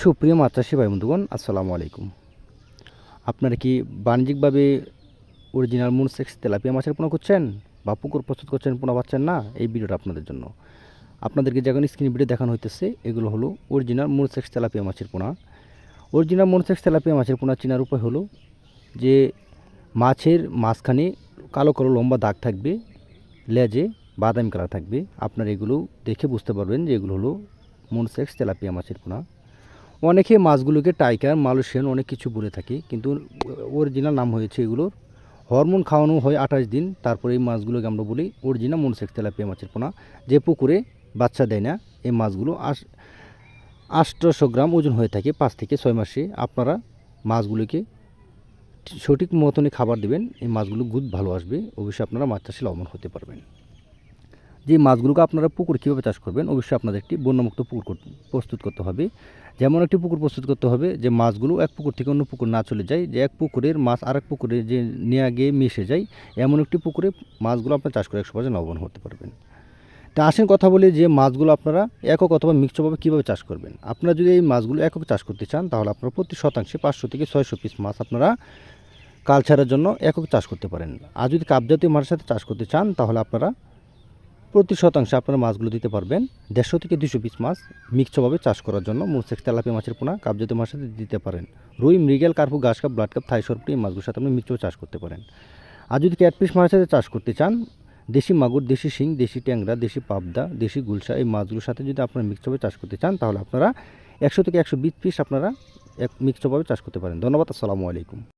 সুপ্রিয় চাষি ভাই বন্ধুগণ, আসসালামু আলাইকুম। আপনারা কি বাণিজ্যিকভাবে অরিজিনাল মুনসেক্স তেলাপিয়া মাছের পোনা করছেন বা পুকুর প্রস্তুত করছেন, পোনা পাচ্ছেন না? এই ভিডিওটা আপনাদের জন্য। আপনাদেরকে যখন স্ক্রিন ভিডিও দেখানো হইতেছে, এগুলো হলো অরিজিনাল মুনসেক্স তেলাপিয়া মাছের পোনা। অরিজিনাল মুনসেক্স তেলাপিয়া মাছের পোনা চেনার উপায় হলো যে, মাছের মাঝখানে কালো কালো লম্বা দাগ থাকবে, লেজে বাদামি কালার থাকবে। আপনারা এগুলো দেখে বুঝতে পারবেন যে এগুলো হলো মুনসেক্স তেলাপিয়া মাছের পোনা। অনেকে মাছগুলোকে টাইগার মালয়েশিয়ান অনেক কিছু বলে থাকে, কিন্তু অরিজিনাল নাম হয়েছে এগুলোর হরমোন খাওয়ানো হয় আঠাশ দিন, তারপরে এই মাছগুলোকে আমরা বলি অরিজিনাল মনসেক্স তেলাপিয়া মাছের পোনা। যে পুকুরে বাচ্চা দেয় না, এই মাছগুলো আশ আটশোশো গ্রাম ওজন হয়ে থাকে পাঁচ থেকে ছয় মাসে। আপনারা মাছগুলোকে সঠিক মতনে খাবার দেবেন, এই মাছগুলো গুদ ভালো আসবে। অবশ্যই আপনারা মাছ চাষে লাভবান হতে পারবেন। যে মাছগুলোকে আপনারা পুকুর কীভাবে চাষ করবেন, অবশ্যই আপনাদের একটি বন্যমুক্ত পুকুর প্রস্তুত করতে হবে। যেমন একটি পুকুর প্রস্তুত করতে হবে যে মাছগুলো এক পুকুর থেকে অন্য পুকুর না চলে যায়, যে এক পুকুরের মাছ আরেক পুকুরে যে নিয়ে গিয়ে মিশে যায়, এমন একটি পুকুরে মাছগুলো আপনার চাষ করে একশো পার্সেন্ট লাভবান হতে পারবেন। তা আসেন কথা বলি যে মাছগুলো আপনারা একক অথবা মিক্সভাবে কীভাবে চাষ করবেন। আপনারা যদি এই মাছগুলো একক চাষ করতে চান, তাহলে আপনারা প্রতি শতাংশে পাঁচশো থেকে ছয়শো পিস মাছ আপনারা কালচারের জন্য একক চাষ করতে পারেন। আর যদি কাপ জাতীয় মাছের সাথে চাষ করতে চান, তাহলে আপনারা প্রতি শতাংশে আপনারা মাছগুলো দিতে পারবেন। দেড়শো থেকে দুশো পিস মাছ মিক্সভাবে চাষ করার জন্য মুরসেক্স তেলাপিয়া মাছের পোনা কাপ জাতীয় মাছের সাথে দিতে পারেন। রুই, মৃগেল, কার্পু, ঘাস কাপ, ব্লাড কাপ, থাই সরপুটি এই মাছগুলোর সাথে আপনি মিক্সভাবে চাষ করতে পারেন। আর যদি ক্যাটপিস মাছের সাথে চাষ করতে চান, দেশি মাগুর, দেশি শিং, দেশি ট্যাংরা, দেশি পাবদা, দেশি গুলশা এই মাছগুলোর সাথে যদি আপনারা মিক্সভাবে চাষ করতে চান, তাহলে আপনারা একশো থেকে একশো বিশ পিস আপনারা এক মিক্সভাবে চাষ করতে পারেন। ধন্যবাদ, আসসালামু আলাইকুম।